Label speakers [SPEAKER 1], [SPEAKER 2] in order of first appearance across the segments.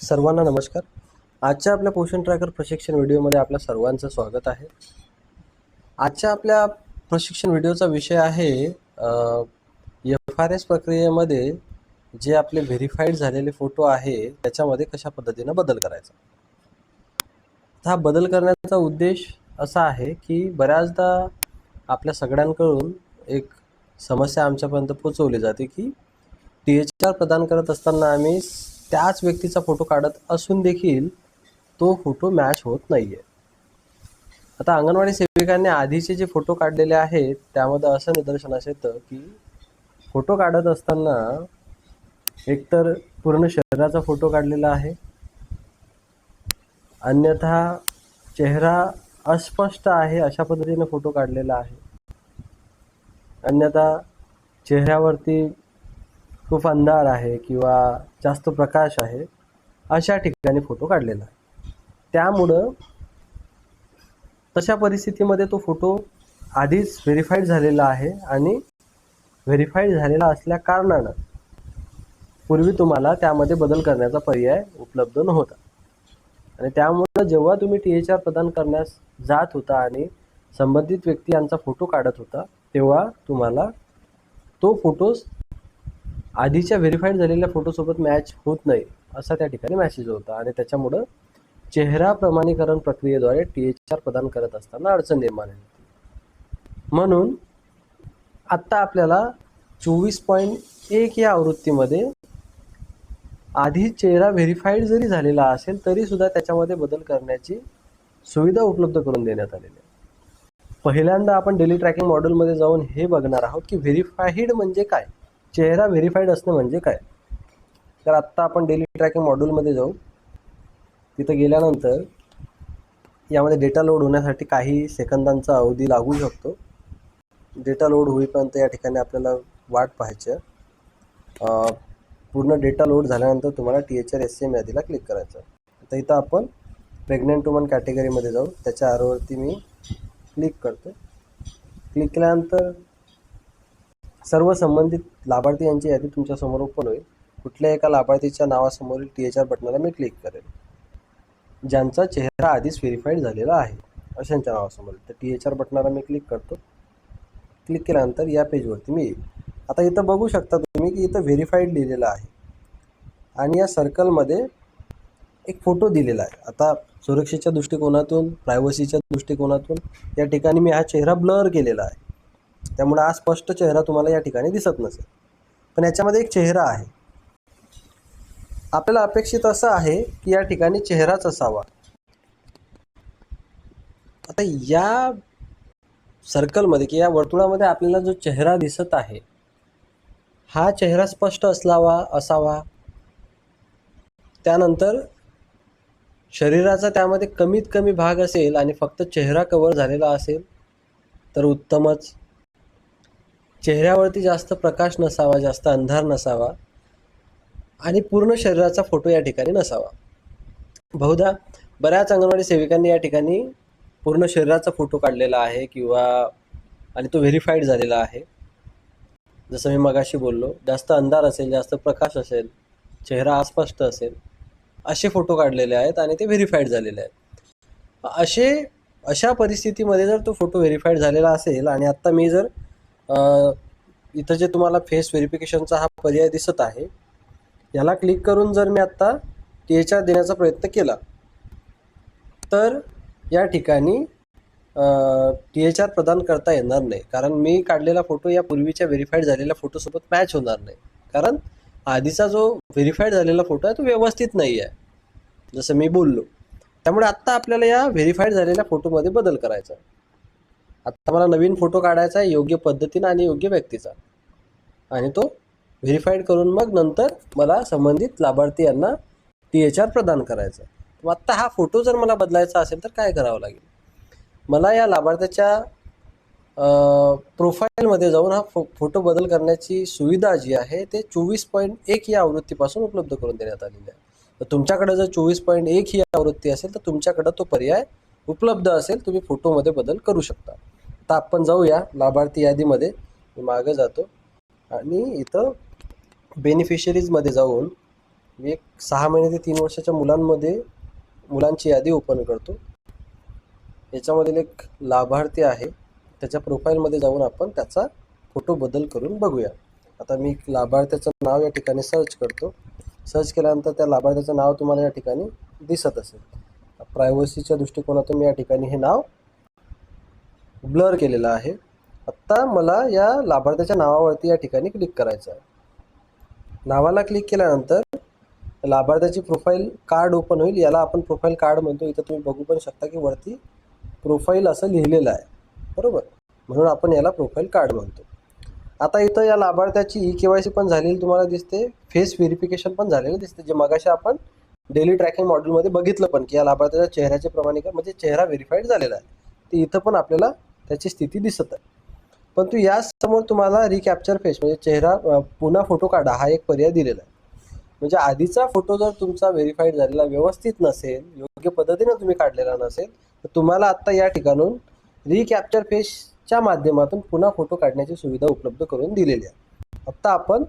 [SPEAKER 1] सर्वांना नमस्कार. आजच्या आपल्या पोषण ट्रॅकर प्रशिक्षण व्हिडिओमध्ये आपल्या सर्वांचं स्वागत आहे. आजच्या आपल्या प्रशिक्षण व्हिडिओचा विषय आहे एफ आर एस प्रक्रियेमध्ये जे आपले व्हेरीफाईड झालेले फोटो आहे त्याच्यामध्ये कशा पद्धतीनं बदल करायचा? हा बदल करण्याचा उद्देश असा आहे की बऱ्याचदा आपल्या सगळ्यांकडून एक समस्या आमच्यापर्यंत पोचवली जाते की टी एच आर प्रदान करत असताना आम्ही त्याच व्यक्तीचा फोटो काढत असून देखील तो फोटो मॅच होत नाही आहे आता अंगणवाडी सेविकांनी आधीचे जे फोटो काढलेले आहेत त्यामध्ये असं निदर्शनास येतं की फोटो काढत असताना एकतर पूर्ण शरीराचा फोटो काढलेला आहे. अन्यथा चेहरा अस्पष्ट आहे अशा पद्धतीने फोटो काढलेला आहे. अन्यथा चेहऱ्यावरती खूप अंधार आहे किंवा जास्त प्रकाश आहे अशा ठिकाणी फोटो काढलेला आहे. त्यामुळं तशा परिस्थितीमध्ये तो फोटो आधीच व्हेरीफाईड झालेला आहे आणि व्हेरीफाईड झालेला असल्या कारणानं पूर्वी तुम्हाला त्यामध्ये बदल करण्याचा पर्याय उपलब्ध नव्हता. आणि त्यामुळं जेव्हा तुम्ही टी एच आर प्रदान करण्यास जात होता आणि संबंधित व्यक्ती यांचा फोटो काढत होता तेव्हा तुम्हाला तो फोटोज आधीच्या व्हेरीफाईड झालेल्या फोटोसोबत मॅच होत नाही असा त्या ठिकाणी मॅसेज होता. आणि त्याच्यामुळं चेहरा प्रमाणीकरण प्रक्रियेद्वारे टी एच आर प्रदान करत असताना अडचण निर्माण होती. म्हणून आत्ता आपल्याला चोवीस पॉईंट एक या आवृत्तीमध्ये आधी चेहरा व्हेरीफाईड जरी झालेला असेल तरीसुद्धा त्याच्यामध्ये बदल करण्याची सुविधा उपलब्ध करून देण्यात आलेली आहे. पहिल्यांदा आपण डेली ट्रॅकिंग मॉडेलमध्ये जाऊन हे बघणार आहोत की व्हेरीफाईड म्हणजे काय? चेहरा व्हेरीफाईड असणं म्हणजे काय? तर आत्ता आपण डेली ट्रॅकिंग मॉड्यूलमध्ये जाऊ. तिथं गेल्यानंतर यामध्ये डेटा लोड होण्यासाठी काही सेकंदांचा अवधी लागू शकतो. डेटा लोड होईपर्यंत या ठिकाणी आपल्याला वाट पाहायची पूर्ण डेटा लोड झाल्यानंतर तुम्हाला T H R S C M यादीला क्लिक करायचं तर इथं आपण प्रेग्नंट वुमन कॅटेगरीमध्ये जाऊ. त्याच्या आरोवरती मी क्लिक करतो क्लिक केल्यानंतर सर्व संबंधित लाभार्थी यांची यादी तुमच्यासमोर ओपन होईल. कुठल्या एका लाभार्थीच्या नावासमोरील टी एच आर बटनाला मी क्लिक करेल. ज्यांचा चेहरा आधीच व्हेरीफाईड झालेला आहे अशांच्या नावासमोर तर टी एच आर बटनाला मी क्लिक करतो. क्लिक केल्यानंतर या पेजवरती मी येईल. आता इथं बघू शकता तुम्ही की इथं व्हेरीफाईड लिहिलेलं आहे. आणि या सर्कलमध्ये एक फोटो दिलेला आहे. आता सुरक्षेच्या दृष्टिकोनातून प्रायव्हसीच्या दृष्टिकोनातून या ठिकाणी मी हा चेहरा ब्लर केलेला आहे. त्यामुळे हा स्पष्ट चेहरा तुम्हाला या ठिकाणी दिसत नसेल. पण याच्यामध्ये एक चेहरा आहे. आपल्याला अपेक्षित असं आहे की या ठिकाणी चेहराच असावा. आता या सर्कलमध्ये किंवा या वर्तुळामध्ये आपल्याला जो चेहरा दिसत आहे हा चेहरा स्पष्ट असलावा असावा. त्यानंतर शरीराचा त्यामध्ये कमीत कमी भाग असेल आणि फक्त चेहरा कवर झालेला असेल तर उत्तमच. चेहऱ्यावरती जास्त प्रकाश नसावा जास्त अंधार नसावा आणि पूर्ण शरीराचा फोटो या ठिकाणी नसावा. बहुधा बऱ्याच अंगणवाडी सेविकांनी या ठिकाणी पूर्ण शरीराचा फोटो काढलेला आहे किंवा आणि तो व्हेरीफाईड झालेला आहे. जसं मी मगाशी बोललो जास्त अंधार असेल जास्त प्रकाश असेल चेहरा अस्पष्ट असेल असे फोटो काढलेले आहेत आणि ते व्हेरीफाईड झालेले आहेत. असे अशा परिस्थितीमध्ये जर तो फोटो व्हेरीफाईड झालेला असेल आणि आत्ता मी जर इथं जे तुम्हाला फेस व्हेरिफिकेशनचा हा पर्याय दिसत आहे याला क्लिक करून जर मी आत्ता टी एच आर देण्याचा प्रयत्न केला तर या ठिकाणी टी एच आर प्रदान करता येणार नाही. कारण मी काढलेला फोटो या पूर्वीच्या व्हेरीफाईड झालेल्या फोटोसोबत मॅच होणार नाही. कारण आधीचा जो व्हेरीफाईड झालेला फोटो आहे तो व्यवस्थित नाही आहे. जसं मी बोललो. त्यामुळे आत्ता आपल्याला या व्हेरीफाईड झालेल्या फोटोमध्ये बदल करायचा आता मला नवीन फोटो काढायचा आहे योग्य पद्धतीनं आणि योग्य व्यक्तीचा. आणि तो व्हेरीफाईड करून मग नंतर मला संबंधित लाभार्थी यांना टी एच आर प्रदान करायचा आहे. मग आत्ता हा फोटो जर मला बदलायचा असेल तर काय करावं लागेल? मला या लाभार्थ्याच्या प्रोफाईलमध्ये जाऊन हा फो फोटो बदल करण्याची सुविधा जी आहे ते चोवीस पॉईंट एक या आवृत्तीपासून उपलब्ध करून देण्यात आलेली आहे. तर तुमच्याकडे जर चोवीस पॉईंट एक ही आवृत्ती असेल तर तुमच्याकडं तो पर्याय उपलब्ध असेल तुम्ही फोटोमध्ये बदल करू शकता. आता आपण जाऊया लाभार्थी यादीमध्ये. मी मागं जातो. आणि इथं बेनिफिशरीजमध्ये जाऊन मी एक सहा महिने ते तीन वर्षाच्या मुलांमध्ये मुलांची यादी ओपन करतो. याच्यामधील एक लाभार्थी आहे. त्याच्या प्रोफाईलमध्ये जाऊन आपण त्याचा फोटो बदल करून बघूया. आता मी लाभार्थ्याचं नाव या ठिकाणी सर्च करतो. सर्च केल्यानंतर त्या लाभार्थ्याचं नाव तुम्हाला या ठिकाणी दिसत असेल. प्रायव्हसीच्या दृष्टिकोनातून मी या ठिकाणी हे नाव ब्लर केलेला आहे. आत्ता मला या लाभार्थ्याच्या नावावरती या ठिकाणी क्लिक करायचं आहे. नावाला क्लिक केल्यानंतर लाभार्थ्याची प्रोफाईल कार्ड ओपन होईल. याला आपण प्रोफाईल कार्ड म्हणतो. इथं तुम्ही बघू पण शकता की वरती प्रोफाईल असं लिहिलेलं आहे. बरोबर? म्हणून आपण याला प्रोफाईल कार्ड म्हणतो. आता इथं या लाभार्थ्याची ई के वाय सी पण झालेली तुम्हाला दिसते. फेस व्हेरिफिकेशन पण झालेलं दिसते. जे मगाशी आपण डेली ट्रॅकिंग मॉड्यूलमध्ये बघितलं पण की या लाभार्थ्याच्या चेहऱ्याचे प्रमाणीकरण म्हणजे चेहरा व्हेरीफाईड झालेला आहे. ते इथं पण आपल्याला त्याची स्थिती दिसत आहे. परंतु यासमोर तुम्हाला रिकॅप्चर फेस म्हणजे चेहरा पुन्हा फोटो काढा हा एक पर्याय दिलेला आहे. म्हणजे आधीचा फोटो जर तुमचा व्हेरीफाईड झालेला व्यवस्थित नसेल योग्य पद्धतीनं तुम्ही काढलेला नसेल तर तुम्हाला आत्ता या ठिकाणून रिकॅप्चर फेसच्या माध्यमातून पुन्हा फोटो काढण्याची सुविधा उपलब्ध करून दिलेली आहे. आत्ता आपण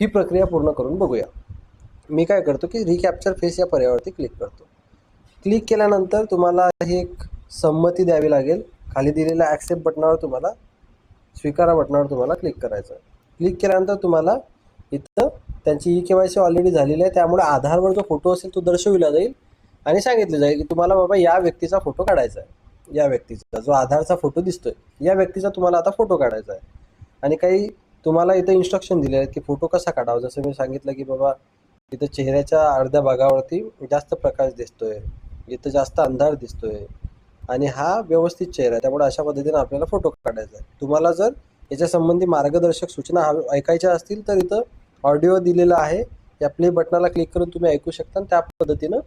[SPEAKER 1] ही प्रक्रिया पूर्ण करून बघूया. मी काय करतो की रिकॅप्चर फेस या पर्यायावरती क्लिक करतो. क्लिक केल्यानंतर तुम्हाला ही एक संमती द्यावी लागेल. खाली दिलेल्या ॲक्सेप्ट बटनावर तुम्हाला स्वीकारा बटनावर तुम्हाला क्लिक करायचं. आहे क्लिक केल्यानंतर तुम्हाला इथं त्यांची E K Y C already झालेली आहे. त्यामुळे आधारवर जो फोटो असेल तो दर्शविला जाईल आणि सांगितलं जाईल की तुम्हाला बाबा या व्यक्तीचा फोटो काढायचा आहे. या व्यक्तीचा जो आधारचा फोटो दिसतोय या व्यक्तीचा तुम्हाला आता फोटो काढायचा आहे. आणि काही तुम्हाला इथं इन्स्ट्रक्शन दिले आहेत की फोटो कसा काढावा? जसं मी सांगितलं की बाबा इथं चेहऱ्याच्या अर्ध्या भागावरती जास्त प्रकाश दिसतोय इथं जास्त अंधार दिसतोय आणि हा व्यवस्थित चेहरा आहे. त्यामुळे अशा पद्धतीने आपल्याला फोटो काढायचा आहे. तुम्हाला जर याच्या संबंधी मार्गदर्शक सूचना ऐकायच्या असतील तर इथं ऑडिओ दिलेला आहे. या प्ले बटनाला क्लिक करून तुम्ही ऐकू शकता आणि त्या पद्धतीनं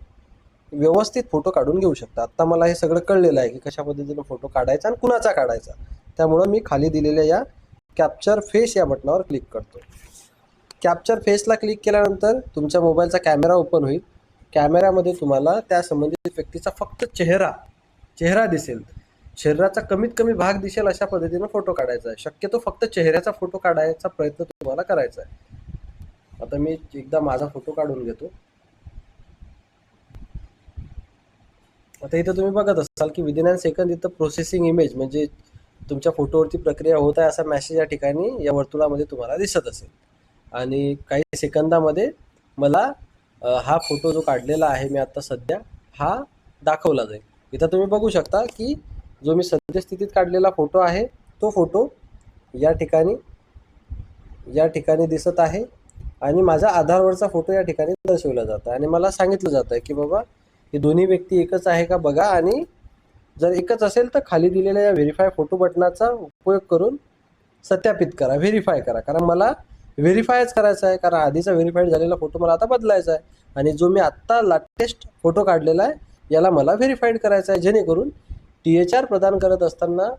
[SPEAKER 1] व्यवस्थित फोटो काढून घेऊ शकता. आत्ता मला हे सगळं कळलेलं आहे की कशा पद्धतीनं फोटो काढायचा आणि कुणाचा काढायचा. त्यामुळं मी खाली दिलेल्या या कॅप्चर फेस या बटनावर क्लिक करतो. कॅप्चर फेसला क्लिक केल्यानंतर तुमच्या मोबाईलचा कॅमेरा ओपन होईल. कॅमेऱ्यामध्ये तुम्हाला त्या संबंधित व्यक्तीचा फक्त चेहरा चेहरा दिसेल. शरीराचा कमीत कमी भाग दिसेल अशा पद्धतीनं फोटो काढायचा आहे. शक्यतो फक्त चेहऱ्याचा फोटो काढायचा प्रयत्न तुम्हाला करायचा आहे. आता मी एकदा माझा फोटो काढून घेतो. आता इथं तुम्ही बघत असाल की विदिन अँड सेकंद इथं प्रोसेसिंग इमेज म्हणजे तुमच्या फोटोवरती प्रक्रिया होत आहे असा मेसेज या ठिकाणी या वर्तुळामध्ये तुम्हाला दिसत असेल. आणि काही सेकंदामध्ये मला हा फोटो जो काढलेला आहे मी आता सध्या हा दाखवला जाईल. इथं तुम्ही बघू शकता की जो मी सद्यस्थितीत काढलेला फोटो आहे तो फोटो या ठिकाणी या ठिकाणी दिसत आहे आणि माझा आधारवरचा फोटो या ठिकाणी दर्शवला जात आहे. आणि मला सांगितलं जातं आहे की बाबा हे दोन्ही व्यक्ती एकच आहे का बघा आणि जर एकच असेल तर खाली दिलेल्या या व्हेरीफाय फोटो बटनाचा उपयोग करून सत्यापित करा व्हेरीफाय करा. कारण मला व्हेरीफायच करायचा आहे कारण आधीचा व्हेरीफाईड झालेला फोटो मला आता बदलायचा आहे. आणि जो मी आत्ता लाटेस्ट फोटो काढलेला आहे याला मला व्हेरीफाईड करायचं आहे. जेणेकरून टी एच आर प्रदान करत असताना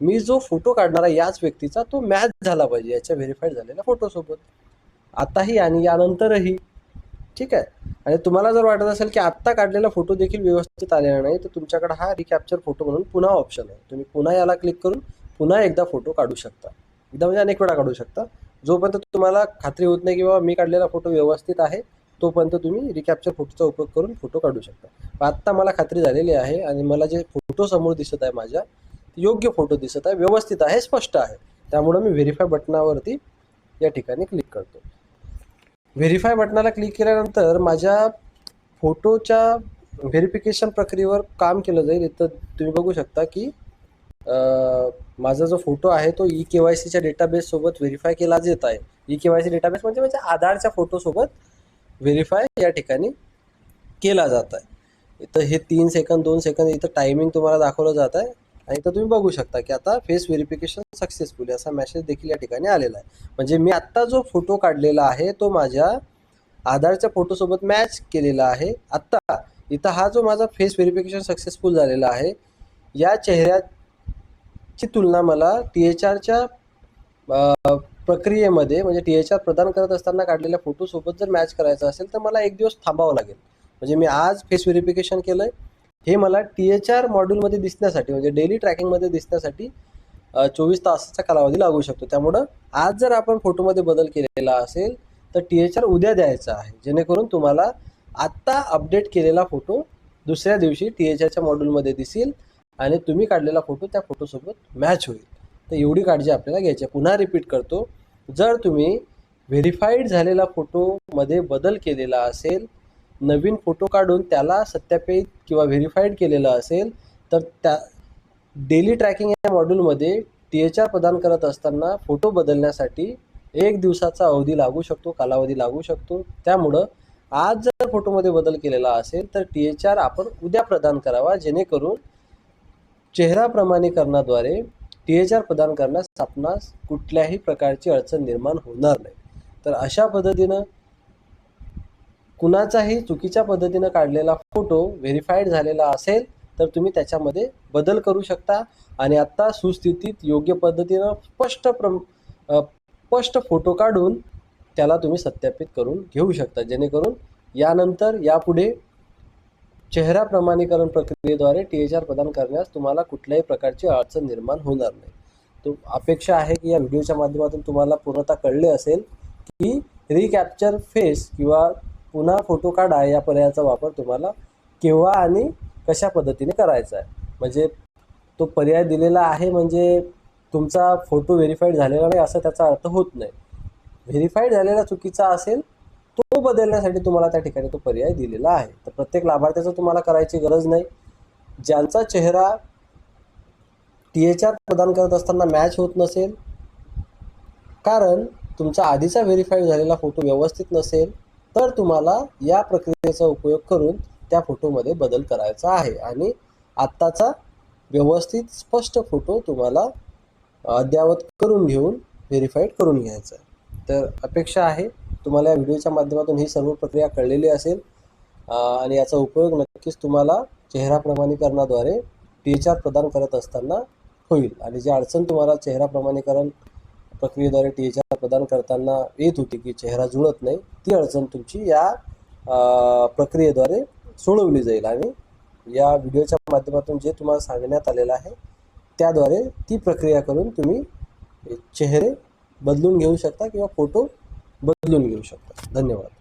[SPEAKER 1] मी जो फोटो काढणारा याच व्यक्तीचा तो मॅच झाला पाहिजे. याच्या व्हेरीफाईड झालेल्या फोटोसोबत आताही आणि यानंतरही. ठीक आहे? आणि तुम्हाला जर वाटत असेल की आत्ता काढलेला फोटो देखील व्यवस्थित आलेला नाही तर तुमच्याकडे हा रिकॅप्चर फोटो म्हणून पुन्हा ऑप्शन आहे. तुम्ही पुन्हा याला क्लिक करून पुन्हा एकदा फोटो काढू शकता. एकदा म्हणजे अनेक वेळा काढू शकता. जोपर्यंत तुम्हाला खात्री होत नाही की बाबा मी काढलेला फोटो व्यवस्थित आहे तोपर्यंत तुम्ही रिकॅप्चर फोटोचा उपयोग करून फोटो काढू शकता. आत्ता मला खात्री झालेली आहे आणि मला जे फोटो समोर दिसत आहे माझ्या योग्य फोटो दिसत आहे व्यवस्थित आहे स्पष्ट आहे. त्यामुळं मी व्हेरीफाय बटनावरती या ठिकाणी क्लिक करतो. व्हेरीफाय बटनाला क्लिक केल्यानंतर माझ्या फोटोच्या व्हेरिफिकेशन प्रक्रियेवर काम केलं जाईल. इथं तुम्ही बघू शकता की माझा जो फोटो आहे तो ई के वाय सीच्या डेटाबेससोबत व्हेरीफाय केला जात आहे. E K Y C database म्हणजे म्हणजे आधारच्या फोटोसोबत व्हेरीफाय या ठिकाणी केला जात आहे इथं हे तीन सेकंद दोन सेकंद इथं टायमिंग तुम्हाला दाखवलं जात आहे आणि इथं तुम्ही बघू शकता की आता फेस व्हेरिफिकेशन सक्सेसफुल असा मेसेज देखील या ठिकाणी आलेला आहे. म्हणजे मी आत्ता जो फोटो काढलेला आहे तो माझ्या आधारच्या फोटोसोबत मॅच केलेला आहे. आत्ता इथं हा जो माझा फेस व्हेरिफिकेशन सक्सेसफुल झालेला आहे या चेहऱ्याची तुलना मला टी एच आरच्या प्रक्रियेमध्ये म्हणजे टी एच आर प्रदान करत असताना काढलेल्या फोटोसोबत जर मॅच करायचं असेल तर मला एक दिवस थांबावं लागेल. म्हणजे मी आज फेस व्हेरिफिकेशन केलं आहे हे मला टी एच आर मॉड्यूलमध्ये दिसण्यासाठी म्हणजे डेली ट्रॅकिंगमध्ये दिसण्यासाठी चोवीस तासाचा कालावधी लागू शकतो. त्यामुळं आज जर आपण फोटोमध्ये बदल केलेला असेल तर टी एच आर उद्या द्यायचा आहे. जेणेकरून तुम्हाला आत्ता अपडेट केलेला फोटो दुसऱ्या दिवशी टी एच आरच्या मॉड्यूलमध्ये दिसेल आणि तुम्ही काढलेला फोटो त्या फोटोसोबत मॅच होईल. तर एवढी काळजी आपल्याला घ्यायची आहे. पुन्हा रिपीट करतो. जर तुम्ही व्हेरीफाईड झालेला फोटोमध्ये बदल केलेला असेल नवीन फोटो काढून त्याला सत्यापित किंवा व्हेरीफाईड केलेलं असेल तर त्या डेली ट्रॅकिंग या मॉड्यूलमध्ये टी एच आर प्रदान करत असताना फोटो बदलण्यासाठी एक दिवसाचा अवधी लागू शकतो कालावधी लागू शकतो. त्यामुळं आज जर फोटोमध्ये बदल केलेला असेल तर टी एच आर आपण उद्या प्रदान करावा जेणेकरून चेहरा प्रमाणीकरणाद्वारे टीएचआर एच आर प्रदान करण्यास आपणास कुठल्याही प्रकारची अडचण निर्माण होणार नाही. तर अशा पद्धतीनं कुणाचाही चुकीच्या पद्धतीनं काढलेला फोटो व्हेरीफाईड झालेला असेल तर तुम्ही त्याच्यामध्ये बदल करू शकता आणि आत्ता सुस्थितीत योग्य पद्धतीनं स्पष्ट प्र स्पष्ट फोटो काढून त्याला तुम्ही सत्यापित करून घेऊ शकता. जेणेकरून यानंतर यापुढे चेहरा प्रमाणीकरण प्रक्रियेद्वारे टी एच आर प्रदान करण्यास तुम्हाला कुठल्याही प्रकारची अडचण निर्माण होणार नाही. तो अपेक्षा आहे की या व्हिडिओच्या माध्यमातून तुम्हाला पूर्णतः कळले असेल की रिकॅप्चर फेस किंवा पुन्हा फोटो काढा या पर्यायाचा वापर तुम्हाला केव्हा आणि कशा पद्धतीने करायचा आहे. म्हणजे तो पर्याय दिलेला आहे म्हणजे तुमचा फोटो व्हेरीफाईड झालेला नाही असा त्याचा अर्थ होत नाही. व्हेरीफाईड झालेला चुकीचा असेल तो बदलण्यासाठी तुम्हाला त्या ठिकाणी तो पर्याय दिलेला आहे. तर प्रत्येक लाभार्थ्याचं तुम्हाला करायची गरज नाही. ज्यांचा चेहरा टी एच आर प्रदान करत असताना मॅच होत नसेल कारण तुमचा आधीचा व्हेरीफाईड झालेला फोटो व्यवस्थित नसेल तर तुम्हाला या प्रक्रियेचा उपयोग करून त्या फोटोमध्ये बदल करायचा आहे. आणि आत्ताचा व्यवस्थित स्पष्ट फोटो तुम्हाला अद्ययावत करून घेऊन व्हेरीफाईड करून घ्यायचा आहे. तर अपेक्षा आहे तुम्हाला या व्हिडिओच्या माध्यमातून ही सर्व प्रक्रिया कळलेली असेल आणि याचा उपयोग नक्कीच तुम्हाला चेहरा प्रमाणीकरणाद्वारे टी एच आर प्रदान करत असताना होईल. आणि जी अडचण तुम्हाला चेहरा प्रमाणीकरण प्रक्रियेद्वारे टी एच आर प्रदान करताना येत होती की चेहरा जुळत नाही ती अडचण तुमची या प्रक्रियेद्वारे सोडवली जाईल. आणि या व्हिडिओच्या माध्यमातून जे तुम्हाला सांगण्यात आलेलं आहे त्याद्वारे ती प्रक्रिया करून तुम्ही चेहरे बदलून घेऊ शकता किंवा फोटो घेऊ शकता. धन्यवाद.